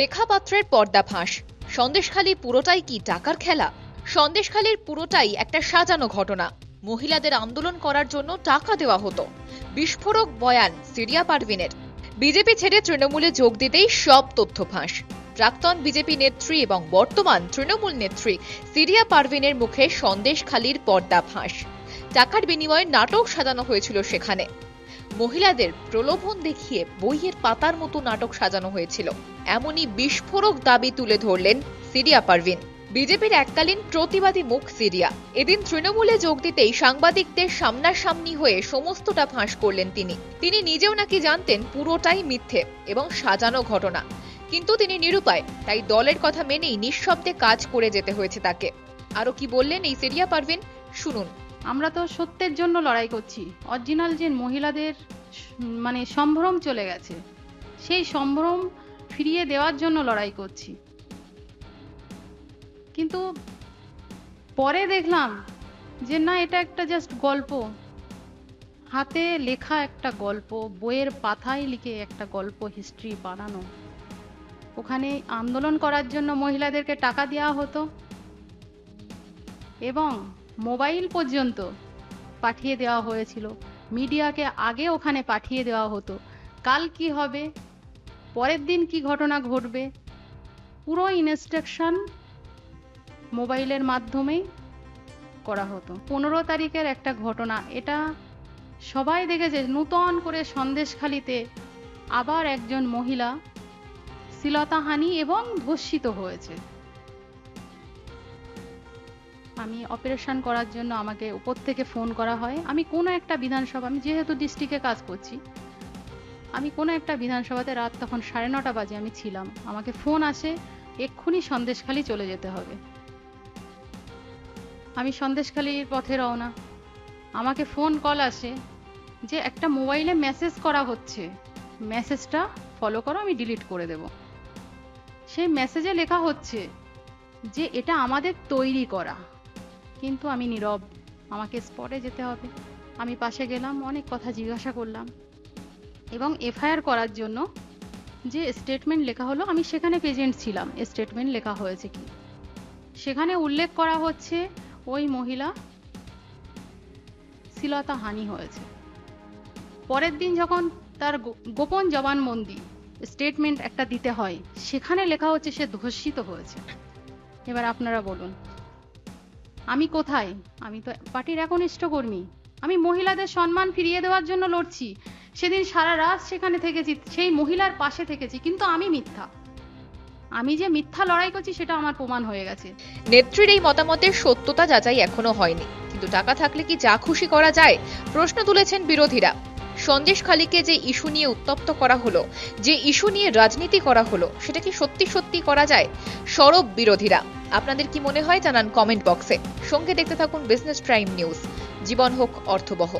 রেখা পাত্রের পর্দা ফাঁস সন্দেশখালী পুরোটাই কি টাকার খেলা? সন্দেশখালীর পুরোটাই একটা সাজানো ঘটনা। মহিলাদের আন্দোলন করার জন্য টাকা দেওয়া হতো। বিস্ফোরক বয়ান সিরিয়া পারভিনের। বিজেপি ছেড়ে তৃণমূলে যোগ দিতেই সব তথ্য ফাঁস প্রাক্তন বিজেপি নেত্রী এবং বর্তমান তৃণমূল নেত্রী সিরিয়া পারভিনের মুখে সন্দেশখালীর পর্দা ফাঁস টাকার বিনিময়ে নাটক সাজানো হয়েছিল সেখানে। মহিলাদের প্রলোভন দেখিয়ে বইয়ের পাতার মতো নাটক সাজানো হয়েছিল। এমনই বিস্ফোরক দাবি তুলে ধরলেন সিরিয়া পারভিন। বিজেপির এককালীন প্রতিবাদী মুখ সিরিয়া। এদিন তৃণমূলে যোগ দিতেই সাংবাদিকদের সামনাসামনি হয়ে সমস্তটা ফাঁস করলেন তিনি। তিনি নিজেও নাকি জানতেন পুরোটাই মিথ্যে এবং সাজানো ঘটনা। কিন্তু তিনি নিরুপায়, তাই দলের কথা মেনেই নিঃশব্দে কাজ করে যেতে হয়েছে তাকে। আরও কি বললেন এই সিরিয়া পারভিন? শুনুন। আমরা তো সত্যের জন্য লড়াই করছি। অরিজিনাল যে মহিলাদের মানে সম্ভ্রম চলে গেছে, সেই সম্ভ্রম ফিরিয়ে দেওয়ার জন্য লড়াই করছি। কিন্তু পরে দেখলাম যে না, এটা একটা জাস্ট গল্প। হাতে লেখা একটা গল্প, বইয়ের পাতায় লিখে একটা গল্প হিস্ট্রি বানানো। ওখানে আন্দোলন করার জন্য মহিলাদেরকে টাকা দেওয়া হতো। এবং মোবাইল পর্যন্ত পাঠিয়ে দেওয়া হয়েছিল। মিডিয়াকে আগে ওখানে পাঠিয়ে দেওয়া হতো। কাল কি হবে? পরের দিন কি ঘটনা ঘটবে? পুরো ইনস্ট্রাকশন মোবাইলের মাধ্যমেই করা হতো। পনেরো তারিখের একটা ঘটনা। এটা সবাই দেখেছে। নূতন করে সন্দেশখালিতে আবার একজন মহিলা শ্লীলতাহানি এবং ধর্ষিত হয়েছে। আমি অপারেশন করার জন্য আমাকে উপর থেকে ফোন করা হয়। আমি কোনো একটা বিধানসভা, আমি যেহেতু ডিস্ট্রিক্টে কাজ করছি, আমি কোনো একটা বিধানসভাতে রাত তখন সাড়ে নটা বাজে আমি ছিলাম। আমাকে ফোন আসে, এক্ষুনি সন্দেশখালি চলে যেতে হবে। আমি সন্দেশখালির পথে রওনা। আমাকে ফোন কল আসে যে একটা মোবাইলে মেসেজ করা হচ্ছে। মেসেজটা ফলো করো, আমি ডিলিট করে দেব। সেই মেসেজে লেখা হচ্ছে যে এটা আমাদের তৈরি করা। কিন্তু আমি নীরব। আমাকে স্পটে যেতে হবে। আমি পাশে গেলাম, অনেক কথা জিজ্ঞাসা করলাম। এবং এফআইআর করার জন্য যে স্টেটমেন্ট লেখা হলো, আমি সেখানে প্রেজেন্ট ছিলাম স্টেটমেন্ট লেখা হয়েছে কি। সেখানে উল্লেখ করা হচ্ছে, ওই মহিলা শ্লীলতা হানি হয়েছে। পরের দিন যখন তার গোপন জবানবন্দি স্টেটমেন্ট একটা দিতে হয়, সেখানে লেখা হচ্ছে সে ধর্ষিত হয়েছে। এবার আপনারা বলুন আমি কোথায়? আমি তো পার্টির একনিষ্ঠ কর্মী। আমি মহিলাদের সম্মান ফিরিয়ে দেওয়ার জন্য লড়ছি। সেদিন সারা রাত সেখানে থেকেছি, সেই মহিলার পাশে থেকেছি, কিন্তু আমি মিথ্যা। আমি যে মিথ্যা লড়াই করছি সেটা আমার প্রমাণ হয়ে গেছে। নেত্রীর এই মতামতের সত্যতা যাচাই এখনও হয়নি। কিন্তু টাকা থাকলে কি যা খুশি করা যায়? প্রশ্ন তুলেছেন বিরোধীরা। সন্দেশখালীকে যে ইস্যু নিয়ে উত্তপ্ত করা হলো, যে ইস্যু নিয়ে রাজনীতি করা হলো, সেটা কি সত্যি সত্যি করা যায়? সরব বিরোধীরা। আপনাদের কি মনে হয় জানান কমেন্ট বক্সে। সঙ্গে দেখতে থাকুন বিজনেস প্রাইম নিউজ। জীবন হোক অর্থবহ।